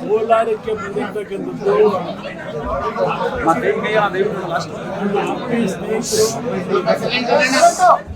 ಕೋಲಾರಕ್ಕೆ ಬಂದಿರ್ತಕ್ಕಂಥದ್ದು ಆತ್ಮೀಯ ಸ್ನೇಹಿತರು ಪಕ್ಷದ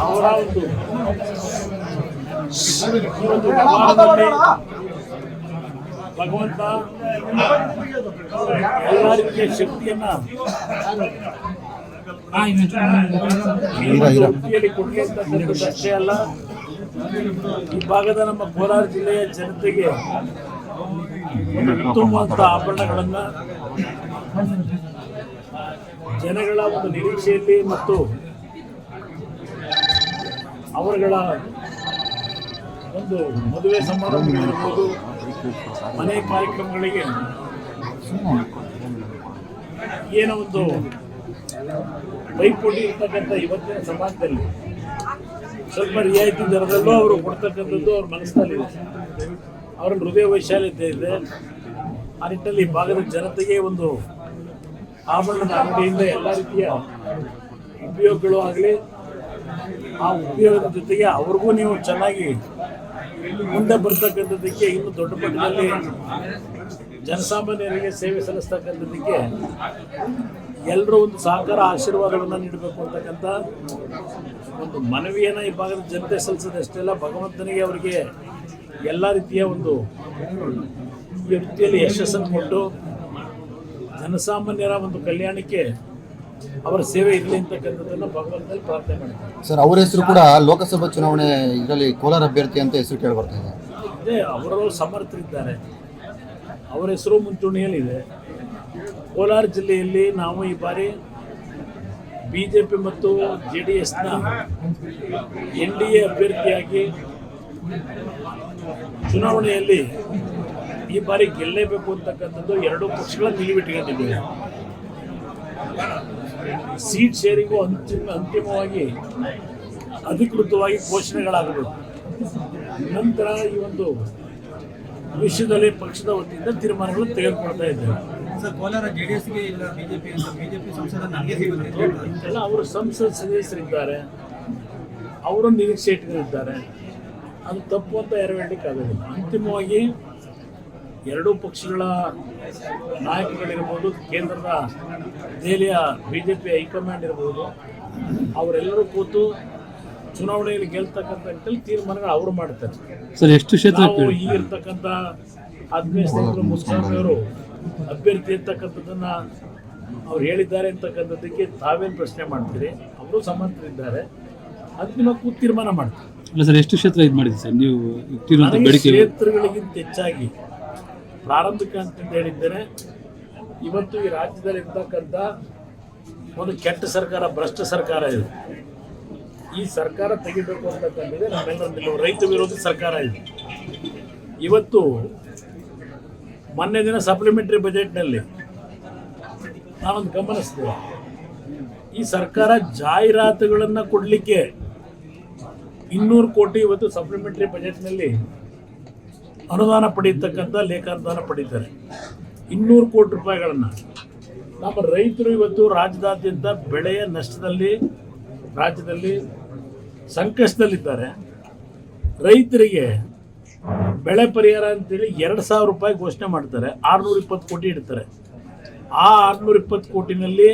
ಅವರ ಒಂದು ವ್ಯವಹಾರದಲ್ಲಿ ಭಗವಂತ ಎಲ್ಲ ರೀತಿಯ ಶಕ್ತಿಯನ್ನ ಅಷ್ಟೇ ಅಲ್ಲ. ಈ ಭಾಗದ ನಮ್ಮ ಕೋಲಾರ ಜಿಲ್ಲೆಯ ಜನತೆಗೆ ಉತ್ತಮವಾದ ಆಭರಣಗಳನ್ನ ಜನಗಳ ಒಂದು ನಿರೀಕ್ಷೆಯಲ್ಲಿ ಮತ್ತು ಅವರುಗಳ ಒಂದು ಮದುವೆ ಸಮಾರಂಭಗಳಿರ್ಬೋದು ಮನೆ ಕಾರ್ಯಕ್ರಮಗಳಿಗೆ ಏನೋ ಒಂದು ಪೈಪೋಟಿ ಇರ್ತಕ್ಕಂಥ ಇವತ್ತಿನ ಸಮಾಜದಲ್ಲಿ ಸ್ವಲ್ಪ ರಿಯಾಯಿತಿ ದರದಲ್ಲೂ ಅವರು ಕೊಡ್ತಕ್ಕಂಥದ್ದು ಅವ್ರ ಮನಸ್ಸಿನಲ್ಲಿದೆ ಅವರ ಹೃದಯ ವೈಶಾಲ್ಯತೆ ಇದೆ. ಆ ನಿಟ್ಟಿನಲ್ಲಿ ಭಾಗದ ಜನತೆಗೆ ಒಂದು ಆಭರಣದ ಅಂಗಡಿಯಿಂದ ಎಲ್ಲ ರೀತಿಯ ಉಪಯೋಗಗಳು ಆಗಲಿ ಆ ಉಪಯೋಗದ ಜೊತೆಗೆ ಅವ್ರಿಗೂ ನೀವು ಚೆನ್ನಾಗಿ ಮುಂದೆ ಬರ್ತಕ್ಕಂಥದ್ದಕ್ಕೆ ಇನ್ನು ದೊಡ್ಡ ಮಟ್ಟದಲ್ಲಿ ಜನಸಾಮಾನ್ಯರಿಗೆ ಸೇವೆ ಸಲ್ಲಿಸ್ತಕ್ಕಂಥದ್ದಕ್ಕೆ ಎಲ್ಲರೂ ಒಂದು ಸಹಕಾರ ಆಶೀರ್ವಾದವನ್ನು ನೀಡಬೇಕು ಅಂತಕ್ಕಂಥ ಒಂದು ಮನವಿಯನ್ನು ಈ ಭಾಗದ ಜನತೆ ಸಲ್ಲಿಸೋದು ಅಲ್ಲ, ಭಗವಂತನಿಗೆ ಅವರಿಗೆ ಎಲ್ಲ ರೀತಿಯ ಒಂದು ವ್ಯಕ್ತಿಯಲ್ಲಿ ಯಶಸ್ಸನ್ನು ಕೊಟ್ಟು ಜನಸಾಮಾನ್ಯರ ಒಂದು ಕಲ್ಯಾಣಕ್ಕೆ ಅವರ ಸೇವೆ ಇರಲಿ ಅಂತಕ್ಕಂಥದ್ದನ್ನು ಭಗವಂತನಲ್ಲಿ ಪ್ರಾರ್ಥನೆ ಮಾಡ್ತಾರೆ ಸರ್ ಅವರ ಹೆಸರು ಕೂಡ ಲೋಕಸಭಾ ಚುನಾವಣೆ ಇದರಲ್ಲಿ ಕೋಲಾರ ಅಭ್ಯರ್ಥಿ ಅಂತ ಹೆಸರು ಕೇಳಿ ಬರ್ತಾ ಇದೆ. ಇದೇ ಅವರು ಸಮರ್ಥರಿದ್ದಾರೆ. ಅವರ ಹೆಸರು ಮುಂಚೂಣಿಯಲ್ಲಿದೆ ಕೋಲಾರ ಜಿಲ್ಲೆಯಲ್ಲಿ ನಾವು ಈ ಬಾರಿ ಬಿ ಜೆ ಪಿ ಮತ್ತು ಜೆ ಡಿ ಎಸ್ನ ಎನ್ ಡಿ ಎ ಅಭ್ಯರ್ಥಿಯಾಗಿ ಚುನಾವಣೆಯಲ್ಲಿ ಈ ಬಾರಿ ಗೆಲ್ಲೇಬೇಕು ಅಂತಕ್ಕಂಥದ್ದು ಎರಡೂ ಪಕ್ಷಗಳ ನಿಲುವಿಟ್ಕೊಂಡಿದ್ದೇವೆ ಸೀಟ್ ಶೇರಿಂಗು ಅಂತಿಮ ಅಂತಿಮವಾಗಿ ಅಧಿಕೃತವಾಗಿ ಘೋಷಣೆಗಳಾಗಬೇಕು. ನಂತರ ಈ ಒಂದು ವಿಷಯದಲ್ಲಿ ಪಕ್ಷದ ವತಿಯಿಂದ ತೀರ್ಮಾನಗಳು ತೆಗೆದುಕೊಳ್ತಾ ಇದ್ದೇವೆ ಕೋಲಾರ ಜೆಡಿಎಸ್ಗೆ ಇಲ್ಲ ಬಿಜೆಪಿ ಅಂತ ಬಿಜೆಪಿ ಸಂಸದ ಅವರು ಸಂಸದ ಸದಸ್ಯರಿದ್ದಾರೆ. ಅವರು ನಿರೀಕ್ಷೆ ಇದ್ದಾರೆ ಅದು ತಪ್ಪು ಅಂತ ಎರವೇಳಿಕ್ಕೆ ಆಗೋದಿಲ್ಲ ಅಂತಿಮವಾಗಿ ಎರಡೂ ಪಕ್ಷಗಳ ನಾಯಕಗಳಿರ್ಬೋದು ಕೇಂದ್ರದ ದೆಹಲಿಯ ಬಿ ಜೆ ಪಿ ಹೈಕಮಾಂಡ್ ಇರ್ಬೋದು ಅವರೆಲ್ಲರೂ ಕೂತು ಚುನಾವಣೆಯಲ್ಲಿ ಗೆಲ್ತಕ್ಕಂಥ ನಿಟ್ಟಲ್ಲಿ ತೀರ್ಮಾನಗಳು ಅವರು ಮಾಡ್ತಾರೆ ಸರ್ ಎಷ್ಟು ಕ್ಷೇತ್ರ ಈಗ ಇರ್ತಕ್ಕಂಥ ಆತ್ಮೀಯ ಸ್ನೇಹಿತರು ಮುಸ್ತಾಮಿ ಅವರು ಅಭ್ಯರ್ಥಿ ಇರ್ತಕ್ಕಂಥದ್ದನ್ನು ಅವ್ರು ಹೇಳಿದ್ದಾರೆ ಅಂತಕ್ಕಂಥದ್ದಕ್ಕೆ ತಾವೇನು ಪ್ರಶ್ನೆ ಮಾಡ್ತೀರಿ? ಅವರು ಸಮರ್ಥರಿದ್ದಾರೆ. ಅಂತಿಮ ಕೂತು ತೀರ್ಮಾನ ಮಾಡ್ತಾರೆ. ಇಲ್ಲ ಸರ್ ಎಷ್ಟು ಕ್ಷೇತ್ರ ಇದು ಮಾಡಿದೆ ಸರ್? ನೀವು ಕ್ಷೇತ್ರಗಳಿಗಿಂತ ಹೆಚ್ಚಾಗಿ ಪ್ರಾರಂಭಿಕ ಅಂತ ಹೇಳಿದ್ದೇನೆ ಇವತ್ತು ಈ ರಾಜ್ಯದಲ್ಲಿ ಇರ್ತಕ್ಕಂಥ ಒಂದು ಕೆಟ್ಟ ಸರ್ಕಾರ, ಭ್ರಷ್ಟ ಸರ್ಕಾರ ಇದೆ. ಈ ಸರ್ಕಾರ ತೆಗಿಬೇಕು ಅಂತಕ್ಕಂಥದ್ದೇ ನಿಲುವು ರೈತ ವಿರೋಧಿ ಸರ್ಕಾರ ಇದೆ. ಇವತ್ತು ಮೊನ್ನೆ ದಿನ ಸಪ್ಲಿಮೆಂಟರಿ ಬಜೆಟ್ನಲ್ಲಿ ನಾನೊಂದು ಗಮನಿಸಿದೆ. ಈ ಸರ್ಕಾರ ಜಾಹೀರಾತುಗಳನ್ನು ಕೊಡಲಿಕ್ಕೆ ಇನ್ನೂರು ಕೋಟಿ ಇವತ್ತು ಸಪ್ಲಿಮೆಂಟರಿ ಬಜೆಟ್ನಲ್ಲಿ ಅನುದಾನ ಪಡೆಯತಕ್ಕಂಥ ಲೇಖಾನುದಾನ ಪಡೀತಾರೆ. ಇನ್ನೂರು ಕೋಟಿ ರೂಪಾಯಿಗಳನ್ನು. ನಮ್ಮ ರೈತರು ಇವತ್ತು ರಾಜ್ಯದಾದ್ಯಂತ ಬೆಳೆಯ ನಷ್ಟದಲ್ಲಿ, ರಾಜ್ಯದಲ್ಲಿ ಸಂಕಷ್ಟದಲ್ಲಿದ್ದಾರೆ. ರೈತರಿಗೆ ಬೆಳೆ ಪರಿಹಾರ ಅಂತೇಳಿ ಎರಡು ಸಾವಿರ ರೂಪಾಯಿ ಘೋಷಣೆ ಮಾಡ್ತಾರೆ. ಆರುನೂರ ಇಪ್ಪತ್ತು ಕೋಟಿ ಇಡ್ತಾರೆ. ಆ ಆರುನೂರ ಇಪ್ಪತ್ತು ಕೋಟಿನಲ್ಲಿ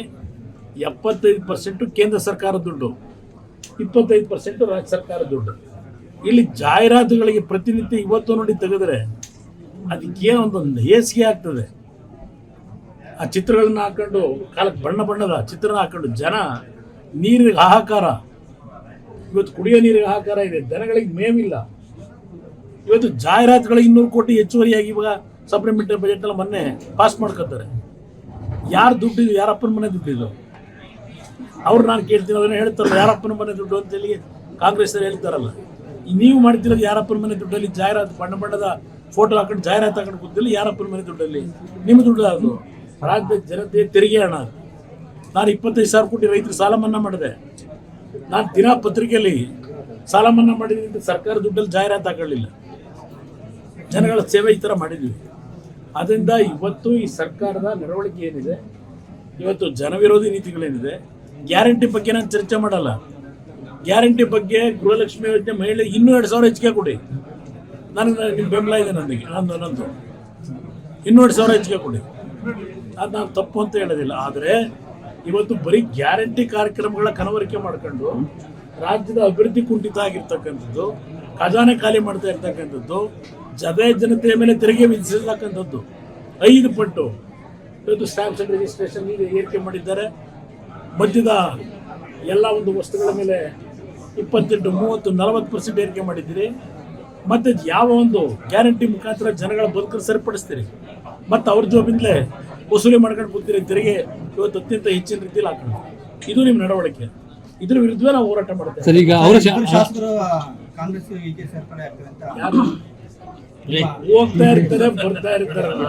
ಎಪ್ಪತ್ತೈದು ಪರ್ಸೆಂಟು ಕೇಂದ್ರ ಸರ್ಕಾರ ದುಡ್ಡು. ಇಪ್ಪತ್ತೈದು ಪರ್ಸೆಂಟು ರಾಜ್ಯ ಸರ್ಕಾರ ದುಡ್ಡು. ಇಲ್ಲಿ ಜಾಹೀರಾತುಗಳಿಗೆ ಪ್ರತಿನಿತ್ಯ ಇವತ್ತು ನೋಡಿ ತೆಗೆದ್ರೆ ಅದಕ್ಕೆ ಒಂದೊಂದು ಹೇಸಿಗೆ ಆಗ್ತದೆ. ಆ ಚಿತ್ರಗಳನ್ನ ಹಾಕೊಂಡು ಕಾಲಕ್ಕೆ ಬಣ್ಣ ಬಣ್ಣದ ಚಿತ್ರನ ಹಾಕೊಂಡು ಜನ ನೀರಿಗೆ ಹಾಹಾಕಾರ. ಇವತ್ತು ಕುಡಿಯೋ ನೀರಿಗೆ ಹಾಹಾಕಾರ ಇದೆ ಜನಗಳಿಗೆ ಮೇವಿಲ್ಲ. ಇವತ್ತು ಜಾಹೀರಾತುಗಳಿಗೆ ಇನ್ನೂರು ಕೋಟಿ ಹೆಚ್ಚುವರಿಯಾಗಿ ಇವಾಗ ಸಪ್ಲಿಮೆಂಟರಿ ಬಜೆಟ್ ಎಲ್ಲ ಮೊನ್ನೆ ಪಾಸ್ ಮಾಡ್ಕೊತಾರೆ. ಯಾರು ದುಡ್ಡು ಇದು? ಯಾರಪ್ಪನ ಮನೆ ದುಡ್ಡು ಇದು? ಅವ್ರು ನಾನು ಕೇಳ್ತೀನಿ ಅವ್ರನ್ನ ಹೇಳ್ತಾರಲ್ಲ, ಯಾರಪ್ಪನ ಮನೆ ದುಡ್ಡು ಅಂತೇಳಿ ಕಾಂಗ್ರೆಸ್ ಹೇಳ್ತಾರಲ್ಲ. ನೀವು ಮಾಡ್ತಿರೋದು ಯಾರಪ್ಪನ ಮನೆ ದುಡ್ಡಲ್ಲಿ? ಜಾಹೀರಾತು, ಬಣ್ಣ ಬಣ್ಣದ ಫೋಟೋ ಹಾಕೊಂಡು ಜಾಹೀರಾತು ಹಾಕೊಂಡು ಕೂತಿಲ್ಲ ಯಾರಪ್ಪನ ಮನೆ ದುಡ್ಡಲ್ಲಿ? ನಿಮ್ಮ ದುಡ್ಡು ಅದು. ರಾಜ್ಯದ ಜನತೆ ತೆರಿಗೆ ಹಣ. ನಾನು ಇಪ್ಪತ್ತೈದು ಸಾವಿರ ಕೋಟಿ ರೈತರು ಸಾಲ ಮನ್ನಾ ಮಾಡಿದೆ. ನಾನು ದಿನ ಪತ್ರಿಕೆಯಲ್ಲಿ ಸಾಲ ಮನ್ನಾ ಮಾಡಿದ್ರಿಂದ ಸರ್ಕಾರ ದುಡ್ಡಲ್ಲಿ ಜಾಹೀರಾತು ಹಾಕೊಳ್ಳಿಲ್ಲ ಜನಗಳ ಸೇವೆ ಈ ಥರ ಮಾಡಿದ್ವಿ. ಅದರಿಂದ ಇವತ್ತು ಈ ಸರ್ಕಾರದ ನಡವಳಿಕೆ ಏನಿದೆ? ಇವತ್ತು ಜನವಿರೋಧಿ ನೀತಿಗಳೇನಿದೆ? ಗ್ಯಾರಂಟಿ ಬಗ್ಗೆ ನಾನು ಚರ್ಚೆ ಮಾಡಲ್ಲ. ಗ್ಯಾರಂಟಿ ಬಗ್ಗೆ ಗೃಹಲಕ್ಷ್ಮಿ ಯೋಜನೆ ಮಹಿಳೆ ಇನ್ನೂ ಎರಡು ಸಾವಿರ ಹೆಚ್ಚಿಗೆ ಕೊಡಿ. ನನಗೆ ನಿಮ್ಮ ಬೆಂಬಲ ಇದೆ ನನಗೆ ನಂದು ನಂದು. ಇನ್ನೂ ಎರಡು ಸಾವಿರ ಹೆಚ್ಚಿಗೆ ಕೊಡಿ. ಅದು ನಾನು ತಪ್ಪು ಅಂತ ಹೇಳೋದಿಲ್ಲ. ಆದರೆ ಇವತ್ತು ಬರೀ ಗ್ಯಾರಂಟಿ ಕಾರ್ಯಕ್ರಮಗಳ ಕನವರಿಕೆ ಮಾಡ್ಕೊಂಡು ರಾಜ್ಯದ ಅಭಿವೃದ್ಧಿ ಕುಂಠಿತ ಆಗಿರ್ತಕ್ಕಂಥದ್ದು, ಖಜಾನೆ ಖಾಲಿ ಮಾಡ್ತಾ ಇರ್ತಕ್ಕಂಥದ್ದು ಜಬೇ ಜನತೆಯ ಮೇಲೆ ತೆರಿಗೆ ವಿಧಿಸಿರ್ತಕ್ಕಂಥದ್ದು ಐದು ಪಟ್ಟು ಇವತ್ತು ಸ್ಟಾಂಪ್ಸ್ ರಿಜಿಸ್ಟ್ರೇಷನ್ ಏರಿಕೆ ಮಾಡಿದ್ದಾರೆ. ಮಧ್ಯದ ಎಲ್ಲ ಒಂದು ವಸ್ತುಗಳ ಮೇಲೆ ಇಪ್ಪತ್ತೆಂಟು ಮೂವತ್ತು ನಲವತ್ತು ಪರ್ಸೆಂಟ್ ಏರಿಕೆ ಮಾಡಿದ್ದೀರಿ. ಮತ್ತೆ ಯಾವ ಒಂದು ಗ್ಯಾರಂಟಿ ಮುಖಾಂತರ ಜನಗಳ ಬದುಕನ್ನು ಸರಿಪಡಿಸ್ತೀರಿ? ಮತ್ತು ಅವ್ರ ಜೋಬಿಂದಲೇ ವಸೂಲಿ ಮಾಡ್ಕೊಂಡು ಕೂತೀರಿ ತೆರಿಗೆ ಇವತ್ತು ಅತ್ಯಂತ ಹೆಚ್ಚಿನ ರೀತಿಯಲ್ಲಿ ಹಾಕೊಂಡು ಇದು ನಿಮ್ಮ ನಡವಳಿಕೆ. ಇದ್ರ ವಿರುದ್ಧವೇ ನಾವು ಹೋರಾಟ ಮಾಡ್ತೇವೆ ಸರ್ ಈಗ ಅವರ ಇಬ್ಬರು ಶಾಸಕರು ಕಾಂಗ್ರೆಸ್ ಹೀಗೆ ಸೇರ್ಪಡೆ ಆಗ್ತದೆ ಅಂತ. ಯಾರು? ಹೋಗ್ತಾ ಇರ್ತಾರೆ ಬರ್ತಾ ಇರ್ತಾರಲ್ಲ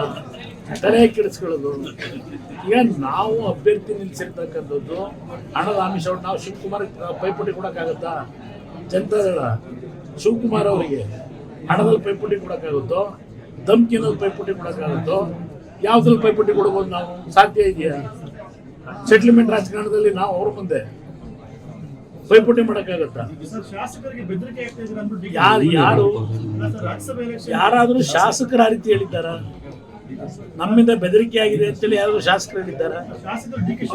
ತಲೆ ಕೆಡಿಸ್ಕೊಳ್ಳೋದು? ಈಗ ನಾವು ಅಭ್ಯರ್ಥಿ ನಿಲ್ಸಿರ್ತಕ್ಕಂಥದ್ದು ಹಣದ ಆಮಿಷ. ನಾವು ಶಿವಕುಮಾರ್ ಪೈಪೋಟಿ ಕೊಡೋಕ್ಕಾಗತ್ತಾ? ಜನತಾದಳ ಶಿವಕುಮಾರ್ ಅವರಿಗೆ ಹಣದಲ್ಲಿ ಪೈಪೋಟಿ ಕೊಡೋಕ್ಕಾಗುತ್ತೋ, ಧಮ್ಕಿನಲ್ಲಿ ಪೈಪೋಟಿ ಕೊಡೋಕ್ಕಾಗುತ್ತೋ, ಯಾವುದ್ರಲ್ಲಿ ಪೈಪೋಟಿ ಕೊಡ್ಬೋದು ನಾವು? ಸಾಧ್ಯ ಇದೆಯಾ? ಸೆಟ್ಲ್ಮೆಂಟ್ ರಾಜಕಾರಣದಲ್ಲಿ ನಾವು ಅವ್ರ ಮುಂದೆ ಪೈಪೋಟಿ ಮಾಡೋಕ್ಕಾಗತ್ತಾ? ಯಾರು ಯಾರು ಯಾರಾದರೂ ಶಾಸಕರ ರೀತಿ ಹೇಳಿದ್ದಾರ? ನಮ್ಮಿಂದ ಬೆದರಿಕೆ ಆಗಿದೆ ಅಂತೇಳಿ ಯಾರು ಶಾಸಕರು ಹೇಳಿದ್ದಾರೆ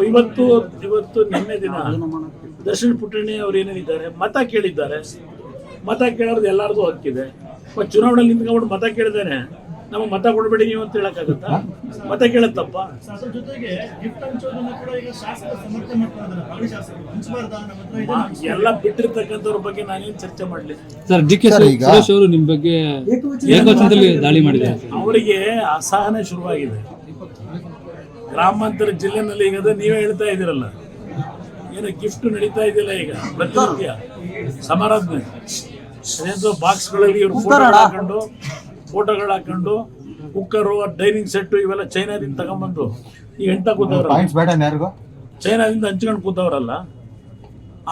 ಇವತ್ತು ಇವತ್ತು ನಿನ್ನೆ ದಿನ ದರ್ಶನ್ ಪುಟ್ಟಣಿ ಅವ್ರು ಏನೇನಿದ್ದಾರೆ ಮತ ಕೇಳಿದ್ದಾರೆ. ಮತ ಕೇಳೋದು ಎಲ್ಲರದು ಹಕ್ಕಿದೆ. ಚುನಾವಣೆ ಚುನಾವಣೆಯಲ್ಲಿ ನಿಂತ್ಕೊಂಡು ಮತ ಕೇಳಿದಾನೆ. ನಮಗೆ ಮತ ಕೊಡಬೇಡಿ ನೀವು ಅಂತ ಹೇಳಕ್ಕಾಗತ್ತಾ? ಮತ ಕೇಳತ್ತಪ್ಪ. ಅದ್ರ ಜೊತೆಗೆ ಗಿಫ್ಟ್ ಹಂಚೋದನ್ನ ಕೂಡ ಈಗ ಶಾಸಕರು ಸಮರ್ಥನೆ ಮಾಡ್ತಾ ಇದ್ದಾರೆ ಹಾಲಿ ಶಾಸಕರು. ಹಂಚಬಾರ್ದ ನಮ್ಮ ಹತ್ರ ಇದೆ. ನಾವು ಎಲ್ಲ ಬಿಟ್ಟಿರ್ತಕ್ಕಂಥವ್ರ ಬಗ್ಗೆ ನಾನೇನು ಚರ್ಚೆ ಮಾಡ್ಲಿ? Sir D K sir, Suresh ಅವರು ನಿಮ್ಮ ಬಗ್ಗೆ ಏಕವಚನದಲ್ಲಿ ದಾಳಿ ಮಾಡಿದ್ದಾರೆ. ಅವರಿಗೆ ಅಸಹನೆ ಶುರುವಾಗಿದೆ. ಗ್ರಾಮಾಂತರ ಜಿಲ್ಲೆನಲ್ಲಿ ಈಗ ಅದೇ ನೀವೇ ಹೇಳ್ತಾ ಇದೀರಲ್ಲ ಏನೋ ಗಿಫ್ಟ್ ನಡೀತಾ ಇದೆಯಲ್ಲ ಈಗ? ಪ್ರತಿನಿತ್ಯ. ಸಮಾರಾಧನೆ. ಬಾಕ್ಸ್ ಬಾಕ್ಸ್ಗಳಲ್ಲಿ ಇವರು ಫೋಟೋ ಹಾಕೊಂಡು ಫೋಟೋಗಳು ಹಾಕೊಂಡು ಕುಕ್ಕರು ಡೈನಿಂಗ್ ಸೆಟ್ಟು ಇವೆಲ್ಲ ಚೈನಾದಿಂದ ತಗೊಂಬಂದು ಈಗ ಎಂತ ಕೂತವ್ರು ಚೈನಾದಿಂದ ಹಂಚ್ಕೊಂಡು ಕೂತವ್ರಲ್ಲ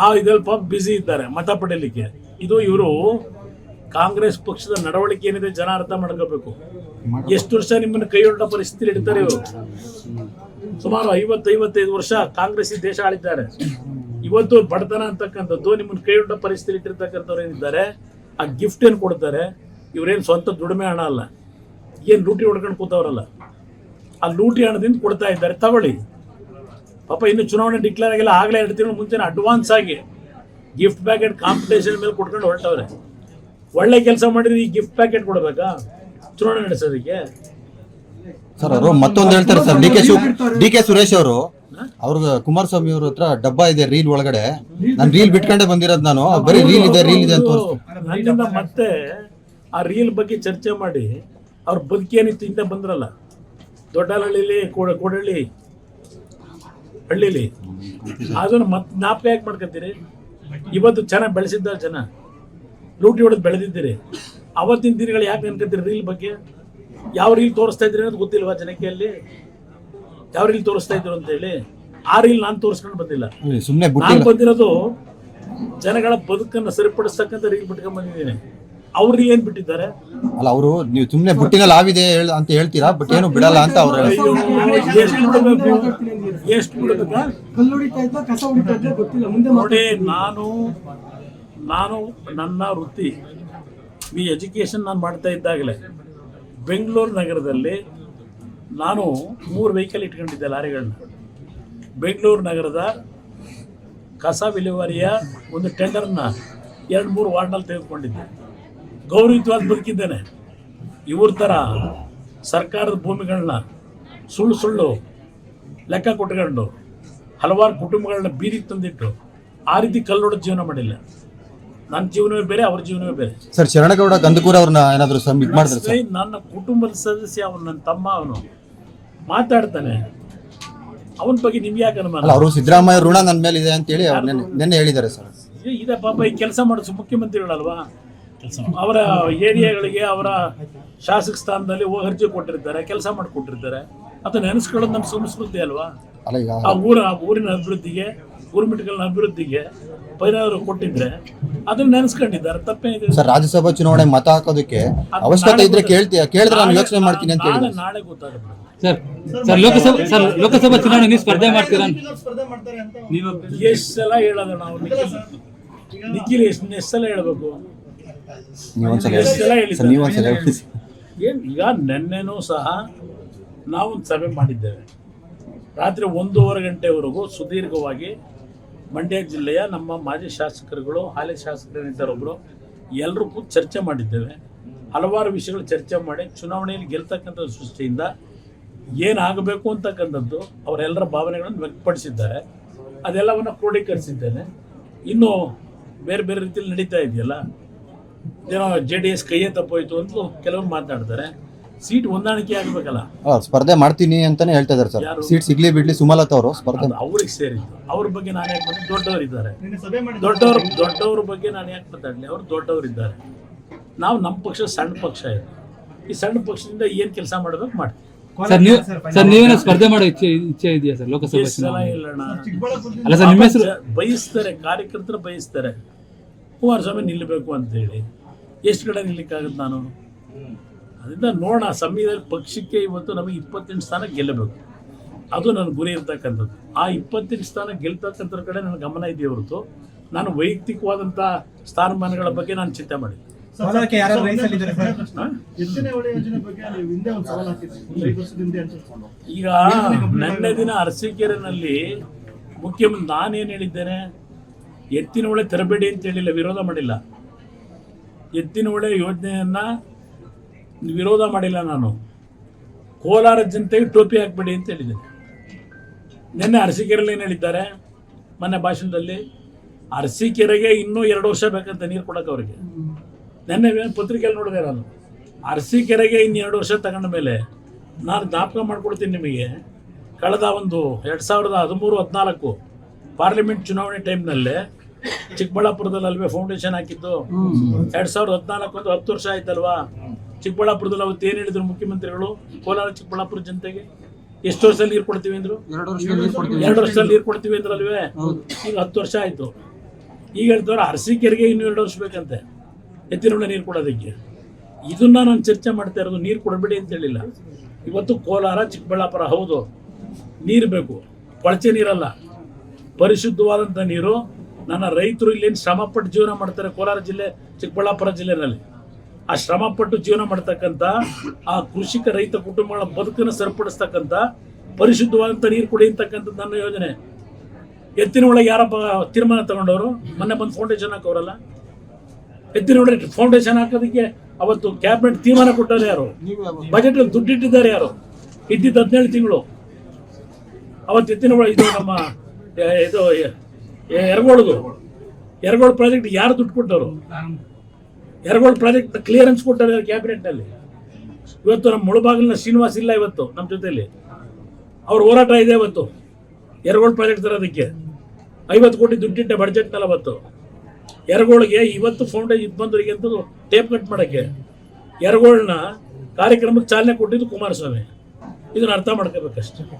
ಆ ಇದ್ರಲ್ಲಿ ಪಾಪ ಬ್ಯುಸಿ ಇದ್ದಾರೆ ಮತ ಪಡೆಯಲಿಕ್ಕೆ ಇದು ಇವರು ಕಾಂಗ್ರೆಸ್ ಪಕ್ಷದ ನಡವಳಿಕೆ ಏನಿದೆ ಜನ ಅರ್ಥ ಮಾಡ್ಕೋಬೇಕು. ಎಷ್ಟು ವರ್ಷ ನಿಮ್ಮನ್ನು ಕೈ ಹೊರಟ ಪರಿಸ್ಥಿತಿ ಇಡ್ತಾರೆ ಇವರು? ಸುಮಾರು ಐವತ್ತೈವತ್ತೈದು ವರ್ಷ ಕಾಂಗ್ರೆಸ್ ದೇಶ ಆಳಿದ್ದಾರೆ. ಇವತ್ತು ಬಡತನ ಅಂತಕ್ಕಂಥದ್ದು ನಿಮ್ಮನ್ನು ಕೈ ಹೊರಟ ಪರಿಸ್ಥಿತಿ ಇಟ್ಟಿರ್ತಕ್ಕಂಥವ್ರು ಏನಿದ್ದಾರೆ ಆ ಗಿಫ್ಟ್ ಏನು ಕೊಡ್ತಾರೆ? ಇವರೇನು ಸ್ವಂತ ದುಡಿಮೆ ಹಣ ಅಲ್ಲ. ಏನು ಲೂಟಿ ಹೊಡ್ಕೊಂಡು ಕೂತವ್ರಲ್ಲ. ಆ ಲೂಟಿ ಹಣದಿಂದ ಕೊಡ್ತಾ ಇದ್ದಾರೆ. ತಗೊಳ್ಳಿ. ಪಾಪ ಇನ್ನು ಚುನಾವಣೆ ಡಿಕ್ಲೇರ್ ಆಗಿಲ್ಲ. ಆಗಲೇ ಎರಡು ತಿಂಗಳು ಮುಂಚೆ ಅಡ್ವಾನ್ಸ್ ಆಗಿ ಗಿಫ್ಟ್ ಪ್ಯಾಕೆಟ್ ಕಾಂಪಿಟೇಷನ್ ಮೇಲೆ ಕೊಟ್ಕೊಂಡು ಹೊರಟವ್ರೆ. ಒಳ್ಳೆ ಕೆಲಸ ಮಾಡಿದ್ರೆ ಈ ಗಿಫ್ಟ್ ಪ್ಯಾಕೆಟ್ ಕೊಡಬೇಕಾ? ಚುನಾವಣೆ ನಡೆಸೋದಕ್ಕೆ. ಸರ್ ಅವರು ಮತ್ತೊಂದು ಹೇಳ್ತಾರೆ sir. D K Shiv D K Suresh ಅವರು ಅವ್ರದ್ದು ಕುಮಾರಸ್ವಾಮಿ ಅವ್ರ ಹತ್ರ ಡಬ್ಬ ಇದೆ ರೀಲ್ ಒಳಗಡೆ. ನಾನು ರೀಲ್ ಬಿಟ್ಕೊಂಡೆ ಬಂದಿರೋದು ನಾನು. ಬರೀ ರೀಲ್ ಇದೆ ರೀಲ್ ಇದೆ ಅಂತ ತೋರಿಸ್ತೀನಿ. ಮತ್ತೆ ಆ ರೀಲ್ ಬಗ್ಗೆ ಚರ್ಚೆ ಮಾಡಿ ಅವ್ರ ಬದುಕೇನಿತ್ತು ಹಿಂದೆ ಬಂದ್ರಲ್ಲ. ದೊಡ್ಡಹಳ್ಳಿಲಿ ಕೋಡ ಕೋಡಹಳ್ಳಿ ಹಳ್ಳಿಲಿ. ಅದನ್ನು ಮತ್ತೆ ಜ್ಞಾಪಕ ಯಾಕೆ ಮಾಡ್ಕೊತೀರಿ ಇವತ್ತು ಚೆನ್ನಾಗಿ ಬೆಳೆಸಿದ್ದಾರೆ ಜನ. ಲೂಟಿ ಹೊಡೆದು ಬೆಳೆದಿದ್ದೀರಿ. ಅವತ್ತಿನ ದಿನಗಳು ಯಾಕೆ ನೆನ್ಕೊತೀರಿ ರೀಲ್ ಬಗ್ಗೆ? ಯಾವ ರೀಲ್ ತೋರಿಸ್ತಾ ಇದ್ರಿ ಅನ್ನೋದು ಗೊತ್ತಿಲ್ವಾ ಜನಕ್ಕೆ ಅಲ್ಲಿ? ಯಾವ ರೀಲ್ ತೋರಿಸ್ತಾ ಇದ್ರು ಅಂತೇಳಿ ಆ ರೀಲ್ ನಾನು ತೋರಿಸ್ಕೊಂಡು ಬಂದಿಲ್ಲ. ಸುಮ್ಮನೆ ನಾನು ಬಂದಿರೋದು ಜನಗಳ ಬದುಕನ್ನು ಸರಿಪಡಿಸ್ತಕ್ಕಂಥ ರೀಲ್ ಬಿಟ್ಕೊಂಡ್ ಬಂದಿದ್ದೀನಿ. ಅವ್ರು ಏನ್ ಬಿಟ್ಟಿದ್ದಾರೆ? ಅಲ್ಲ ಅವರು ನೀವು ಸುಮ್ಮನೆ ಬುಟ್ಟಿನಲ್ಲಿ ಆವಿದೆ ಹೇಳ್- ಅಂತ ಹೇಳ್ತೀರಾ? ಬಟ್ ಏನು ಬಿಡಲ್ಲ ಅಂತ ಅವ್ರು ಎಷ್ಟು ಬಿಡಬೇಕು? ಎಷ್ಟು ಬಿಡಬೇಕಾ? ಕಲ್ಲು ಹೊಡಿತಾ ಇದ್ದ ಕಸ ಹೊಡಿತಾ ಇದ್ದ ಗೊತ್ತಿಲ್ಲ. ಮುಂದೆ ನೋಡಿ ನಾನು ನಾನು ನನ್ನ ವೃತ್ತಿ ಈ ಎಜುಕೇಷನ್ ನಾನು ಮಾಡ್ತಾ ಇದ್ದಾಗಲೇ ಬೆಂಗಳೂರು ನಗರದಲ್ಲಿ ನಾನು ಮೂರು ವೆಹಿಕಲ್ ಇಟ್ಕೊಂಡಿದ್ದೆ ಲಾರಿಗಳನ್ನ. ಬೆಂಗಳೂರು ನಗರದ ಕಸ ವಿಲೇವಾರಿಯ ಒಂದು ಟೆಂಡರ್ನ ಎರಡು ಮೂರು ವಾರ್ಡ್ನಲ್ಲಿ ತೆಗೆದುಕೊಂಡಿದ್ದೆ. ಗೌರವಯುತವಾಗಿ ಬದುಕಿದ್ದೇನೆ. ಇವ್ರ ಥರ ಸರ್ಕಾರದ ಭೂಮಿಗಳನ್ನ ಸುಳ್ಳು ಸುಳ್ಳು ಲೆಕ್ಕ ಕೊಟ್ಕೊಂಡು ಹಲವಾರು ಕುಟುಂಬಗಳನ್ನ ಬೀದಿಗೆ ತಂದಿಟ್ಟು ಆ ರೀತಿ ಕಲ್ಲೊಡ ಜೀವನ ಮಾಡಿಲ್ಲ. ನನ್ನ ಜೀವನವೇ ಬೇರೆ ಅವ್ರ ಜೀವನವೇ ಬೇರೆ. ಸರ್ ಶರಣಗೌಡ ಗಂಧಕೂರು ಅವ್ರನ್ನ ಏನಾದರೂ ಮಾಡಿದ್ರೆ ನನ್ನ ಕುಟುಂಬದ ಸದಸ್ಯ ಅವನು ನನ್ನ ತಮ್ಮ ಅವನು ಮಾತಾಡ್ತಾನೆ. ಅವನ ಬಗ್ಗೆ ನಿಮ್ಗೆ ಯಾಕೆ ಅನುಮಾನ? ಅವರು ಸಿದ್ದರಾಮಯ್ಯ ಋಣ ನನ್ನ ಮೇಲೆ ಇದೆ ಅಂತ ಹೇಳಿ ಅವ್ರು ನೆನ್ನೆ ಹೇಳಿದ್ದಾರೆ ಸರ್. ಇದೆ ಪಾಪ ಈ ಕೆಲಸ ಮಾಡಿಸು ಮುಖ್ಯಮಂತ್ರಿಗಳಲ್ವಾ? ಅವರ ಏರಿಯಾಗಳಿಗೆ ಅವರ ಶಾಸಕ ಸ್ಥಾನದಲ್ಲಿ ಅರ್ಜಿ ಕೊಟ್ಟಿರ್ತಾರೆ ಕೆಲಸ ಮಾಡಿಕೊಟ್ಟಿರ್ತಾರೆ. ಅದು ನೆನೆಸ್ಕೊಳ್ಳೋದು ನಮ್ಮ ಸಂಸ್ಕೃತಿ ಅಲ್ವಾ? ಆ ಊರ ಊರಿನ ಅಭಿವೃದ್ಧಿಗೆ ಊರ್ಮಿಟ್ಗಳ ಅಭಿವೃದ್ಧಿಗೆ ಪರಿಹಾರ ಕೊಟ್ಟಿದ್ರೆ ಅದನ್ನ ನೆನೆಸ್ಕೊಂಡಿದ್ದಾರೆ ತಪ್ಪೇನಿದೆ? ಸರ್ ರಾಜ್ಯಸಭಾ ಚುನಾವಣೆ ಮತ ಹಾಕೋದಕ್ಕೆ ಅವಶ್ಯಕತೆ ಇದ್ರೆ ಕೇಳ್ತೀಯ? ಕೇಳಿದ್ರೆ ನಾನು ಯೋಚನೆ ಮಾಡ್ತೀನಿ ಅಂತ ಹೇಳಿದ್ರೆ. ನಾಳೆ ಗೊತ್ತಾಗುತ್ತೆ. Sir sir Lok Sabha sir Lok Sabha ಚುನಾವಣೆ ನೀವು ಸ್ಪರ್ಧೆ ಮಾಡ್ತೀರಾ ನೀವು ಎಷ್ಟು ಸಲ ಹೇಳೋದು ನಾವು? ನಿಖಿಲ್ ಎಷ್ಟು ಎಷ್ಟು ಸಲ ಹೇಳ್ಬೇಕು? ಸಲ ಏನ್ ಈಗ ನೆನ್ನೆನೂ ಸಹ ನಾವು ಒಂದು ಸಭೆ ಮಾಡಿದ್ದೇವೆ. ರಾತ್ರಿ ಒಂದೂವರೆ ಗಂಟೆವರೆಗೂ ಸುದೀರ್ಘವಾಗಿ ಮಂಡ್ಯ ಜಿಲ್ಲೆಯ ನಮ್ಮ ಮಾಜಿ ಶಾಸಕರುಗಳು ಹಾಲಿ ಶಾಸಕರಿದ್ದಾರೊಬ್ಬರು ಎಲ್ಲರೂ ಕೂತು ಚರ್ಚೆ ಮಾಡಿದ್ದೇವೆ. ಹಲವಾರು ವಿಷಯಗಳು ಚರ್ಚೆ ಮಾಡಿ ಚುನಾವಣೆಯಲ್ಲಿ ಗೆಲ್ತಕ್ಕಂಥ ಸೃಷ್ಟಿಯಿಂದ ಏನಾಗಬೇಕು ಅಂತಕ್ಕಂಥದ್ದು ಅವರೆಲ್ಲರ ಭಾವನೆಗಳನ್ನು ವ್ಯಕ್ತಪಡಿಸಿದ್ದಾರೆ. ಅದೆಲ್ಲವನ್ನು ಕ್ರೋಢೀಕರಿಸಿದ್ದೇನೆ ಇನ್ನು ಬೇರೆ ಬೇರೆ ರೀತಿಯಲ್ಲಿ ನಡೀತಾ ಇದೆಯಲ್ಲ? ಏನೋ ಜೆ ಡಿ ಎಸ್ ಕೈಯೇ ತಪ್ಪೋಯ್ತು ಅಂತ ಕೆಲವರು ಮಾತನಾಡ್ತಾರೆ ಸೀಟ್ ಹೊಂದಾಣಿಕೆ ಆಗ್ಬೇಕಲ್ಲ. ಸ್ಪರ್ಧೆ ಮಾಡ್ತೀನಿ ಅಂತಾನೆ ಹೇಳ್ತಾ ಇದಾರೆ ಸರ್. ಯಾರು? ಸೀಟ್ ಸಿಗ್ಲಿ ಬಿಡ್ಲಿ ಸುಮಲತ ಅವರು ಸ್ಪರ್ಧೆ ಅವ್ರಿಗೆ ಸೇರಿದ್ದು. ಅವ್ರ ಬಗ್ಗೆ ನಾನು ಯಾಕೆ ಮಾತಾಡ್ತೀನಿ ದೊಡ್ಡವರಿದ್ದಾರೆ ಇದ್ದಾರೆ. ದೊಡ್ಡವ್ರ ದೊಡ್ಡವ್ರ ಬಗ್ಗೆ ನಾನು ಯಾಕೆ ಮಾತಾಡಲಿ? ಅವ್ರು ದೊಡ್ಡವರಿದ್ದಾರೆ ನಾವು ನಮ್ಮ ಪಕ್ಷ ಸಣ್ಣ ಪಕ್ಷ ಇದೆ. ಈ ಸಣ್ಣ ಪಕ್ಷದಿಂದ ಏನು ಕೆಲಸ ಮಾಡಬೇಕು ಮಾಡ್ತೀವಿ. ಸರ್ ನೀವು ಸರ್ ನೀವೇನೋ ಸ್ಪರ್ಧೆ ಮಾಡೋ ಇಚ್ಛೆ ಇಚ್ಛೆ ಇದೆಯಾ ಸರ್ ಲೋಕಸಭಾ ಎಷ್ಟು ಸಲ ಚುನಾವಣೆ ಹೇಳೋಣ ಅಲ್ಲ ಸರ್ ನಿಮ್ಮ ಹೆಸರು ಬಯಸ್ತಾರೆ ಕಾರ್ಯಕರ್ತರು ಬಯಸ್ತಾರೆ. ಕುಮಾರಸ್ವಾಮಿ ನಿಲ್ಲಬೇಕು ಅಂತೇಳಿ ಎಷ್ಟು ಕಡೆ ನಿಲ್ಲಕ್ಕಾಗತ್ತೆ ನಾನು? ಅದರಿಂದ ನೋಡೋಣ. ಸಂವಿಧಾನ ಪಕ್ಷಕ್ಕೆ ಇವತ್ತು ನಮಗೆ ಇಪ್ಪತ್ತೆಂಟು ಸ್ಥಾನ ಗೆಲ್ಲಬೇಕು. ಅದು ನನ್ನ ಗುರಿ ಇರ್ತಕ್ಕಂಥದ್ದು. ಆ ಇಪ್ಪತ್ತೆಂಟು ಸ್ಥಾನ ಗೆಲ್ತಕ್ಕಂಥದ್ರ ಕಡೆ ನನ್ನ ಗಮನ ಇದೆಯೇ ಹೊರತು ನಾನು ವೈಯಕ್ತಿಕವಾದಂಥ ಸ್ಥಾನಮಾನಗಳ ಬಗ್ಗೆ ನಾನು ಚಿಂತೆ ಮಾಡಿ ಈಗ ನನ್ನ ದಿನ ಅರಸೀಕೆರೆನಲ್ಲಿ ಮುಖ್ಯಮಂತ್ರಿ ನಾನೇನು ಹೇಳಿದ್ದೇನೆ? ಎತ್ತಿನ ಹೊಳೆ ತರಬೇಡಿ ಅಂತ ಹೇಳಿಲ್ಲ, ವಿರೋಧ ಮಾಡಿಲ್ಲ. ಎತ್ತಿನ ಹೊಳೆ ಯೋಜನೆಯನ್ನ ವಿರೋಧ ಮಾಡಿಲ್ಲ ನಾನು. ಕೋಲಾರ ಜನತೆಗೆ ಟೋಪಿ ಹಾಕ್ಬೇಡಿ ಅಂತ ಹೇಳಿದ್ದೇನೆ. ನಿನ್ನೆ ಅರಸೀಕೆರೆಯಲ್ಲಿ ಏನು ಹೇಳಿದ್ದಾರೆ? ಮೊನ್ನೆ ಭಾಷಣದಲ್ಲಿ, ಅರಸೀಕೆರೆಗೆ ಇನ್ನೂ ಎರಡು ವರ್ಷ ಬೇಕಂತ ನೀರು ಕೊಡೋಕೆ ಅವರಿಗೆ. ನೆನ್ನೆ ಪತ್ರಿಕೆಯಲ್ಲಿ ನೋಡಿದೆ ನಾನು. ಅರಸೀಕೆರೆಗೆ ಇನ್ನು ಎರಡು ವರ್ಷ ತಗೊಂಡ ಮೇಲೆ ನಾನು ಜ್ಞಾಪಕ ಮಾಡ್ಕೊಡ್ತೀನಿ ನಿಮಗೆ. ಕಳೆದ ಒಂದು ಎರಡು ಸಾವಿರದ ಹದಿಮೂರು, ಹದಿನಾಲ್ಕು ಪಾರ್ಲಿಮೆಂಟ್ ಚುನಾವಣೆ ಟೈಮ್ನಲ್ಲೇ ಚಿಕ್ಕಬಳ್ಳಾಪುರದಲ್ಲಿ ಅಲ್ವೇ ಫೌಂಡೇಶನ್ ಹಾಕಿದ್ದು. ಎರಡ್ ಸಾವಿರದ ಹದಿನಾಲ್ಕು ಒಂದು ಹತ್ತು ವರ್ಷ ಆಯ್ತಲ್ವಾ? ಚಿಕ್ಕಬಳ್ಳಾಪುರದಲ್ಲಿ ಅವತ್ತು ಏನು ಹೇಳಿದ್ರು ಮುಖ್ಯಮಂತ್ರಿಗಳು? ಕೋಲಾರ ಚಿಕ್ಕಬಳ್ಳಾಪುರ ಜನತೆಗೆ? ಎಷ್ಟು ವರ್ಷದಲ್ಲಿ ನೀರು ಕೊಡ್ತೀವಿ ಅಂದ್ರು? ಎರಡು ವರ್ಷದಲ್ಲಿ ನೀರು ಕೊಡ್ತೀವಿ. ಅಂದ್ರಲ್ವೇ? ಈಗ ಹತ್ತು ವರ್ಷ ಆಯ್ತು. ಈಗ ಹೇಳ್ತವ್ರೆ ಅರಸೀಕೆರೆಗೆ ಇನ್ನೂ ಎರಡು ವರ್ಷ ಬೇಕಂತೆ ಎತ್ತಿನ ನೀರು ಕೊಡೋದಕ್ಕೆ. ಇದನ್ನ ನಾನು ಚರ್ಚೆ ಮಾಡ್ತಾ ಇರೋದು ನೀರು ಕೊಡಬೇಡಿ ಅಂತ ಹೇಳಿಲ್ಲ. ಇವತ್ತು ಕೋಲಾರ ಚಿಕ್ಕಬಳ್ಳಾಪುರ ಹೌದು. ನೀರು ಬೇಕು. ಕೊಳಚೆ ನೀರಲ್ಲ. ಪರಿಶುದ್ಧವಾದಂಥ ನೀರು ನನ್ನ ರೈತರು ಇಲ್ಲೇನು ಶ್ರಮಪಟ್ಟು ಜೀವನ ಮಾಡ್ತಾರೆ ಕೋಲಾರ ಜಿಲ್ಲೆ, ಚಿಕ್ಕಬಳ್ಳಾಪುರ ಜಿಲ್ಲೆನಲ್ಲಿ. ಆ ಶ್ರಮಪಟ್ಟು ಜೀವನ ಮಾಡ್ತಕ್ಕಂಥ, ಆ ಕೃಷಿಕ ರೈತ ಕುಟುಂಬಗಳ ಬದುಕನ್ನು ಸರಿಪಡಿಸ್ತಕ್ಕಂಥ, ಪರಿಶುದ್ಧವಾದಂಥ ನೀರು ಕೊಡಿ ಅಂತಕ್ಕಂಥದ್ದು ನನ್ನ ಯೋಜನೆ. ಎತ್ತಿನ ಒಳಗೆ ಯಾರಪ್ಪ ತೀರ್ಮಾನ ತಗೊಂಡವರು, ಮೊನ್ನೆ ಬಂದು ಫೌಂಡೇಶನ್ ಹಾಕೋರಲ್ಲ ಎತ್ತಿನ ಒಳಗೆ ಫೌಂಡೇಶನ್ ಹಾಕೋದಕ್ಕೆ ಅವತ್ತು ಕ್ಯಾಬಿನೆಟ್ ತೀರ್ಮಾನ ಕೊಟ್ಟವ್ರು ಯಾರು? ಬಜೆಟ್ ದುಡ್ಡಿಟ್ಟಿದ್ದಾರೆ ಯಾರು? ಇದ್ದಿದ್ದು ಹದಿನೇಳು ತಿಂಗಳು. ಅವತ್ತು ಎತ್ತಿನ ಒಳಗೆ ಇದು ನಮ್ಮ ಇದು ಎರಗೋಳದು. ಎರಗೋಳ ಪ್ರಾಜೆಕ್ಟ್ ಯಾರು ದುಡ್ಡು ಕೊಟ್ಟವರು? ಎರಗೋಳ ಪ್ರಾಜೆಕ್ಟ್ ಕ್ಲಿಯರೆನ್ಸ್ ಕೊಟ್ಟವ್ರು ಕ್ಯಾಬಿನೆಟ್ನಲ್ಲಿ ಇವತ್ತು ನಮ್ಮ ಮುಳುಬಾಗಿಲಿನ ಶ್ರೀನಿವಾಸ್ ಇಲ್ಲ ಇವತ್ತು ನಮ್ಮ ಜೊತೆಯಲ್ಲಿ ಅವ್ರ ಹೋರಾಟ ಇದೆ ಇವತ್ತು. ಎರಗೋಳ ಪ್ರಾಜೆಕ್ಟ್ ತರೋದಕ್ಕೆ. ಐವತ್ತು ಕೋಟಿ ದುಡ್ಡಿಟ್ಟೆ ಬಡ್ಜೆಟ್ನಲ್ಲ ಅವತ್ತು ಎರಗೋಳಿಗೆ ಇವತ್ತು ಫೌಂಡೇಜ್ ಇದು ಬಂದವರಿಗೆ ಅಂತ ಟೇಪ್ ಕಟ್ ಮಾಡೋಕ್ಕೆ. ಎರಗೋಳನ್ನ ಕಾರ್ಯಕ್ರಮಕ್ಕೆ ಚಾಲನೆ ಕೊಟ್ಟಿದ್ದು ಕುಮಾರಸ್ವಾಮಿ. ಇದನ್ನ ಅರ್ಥ ಮಾಡ್ಕೋಬೇಕಷ್ಟೆ.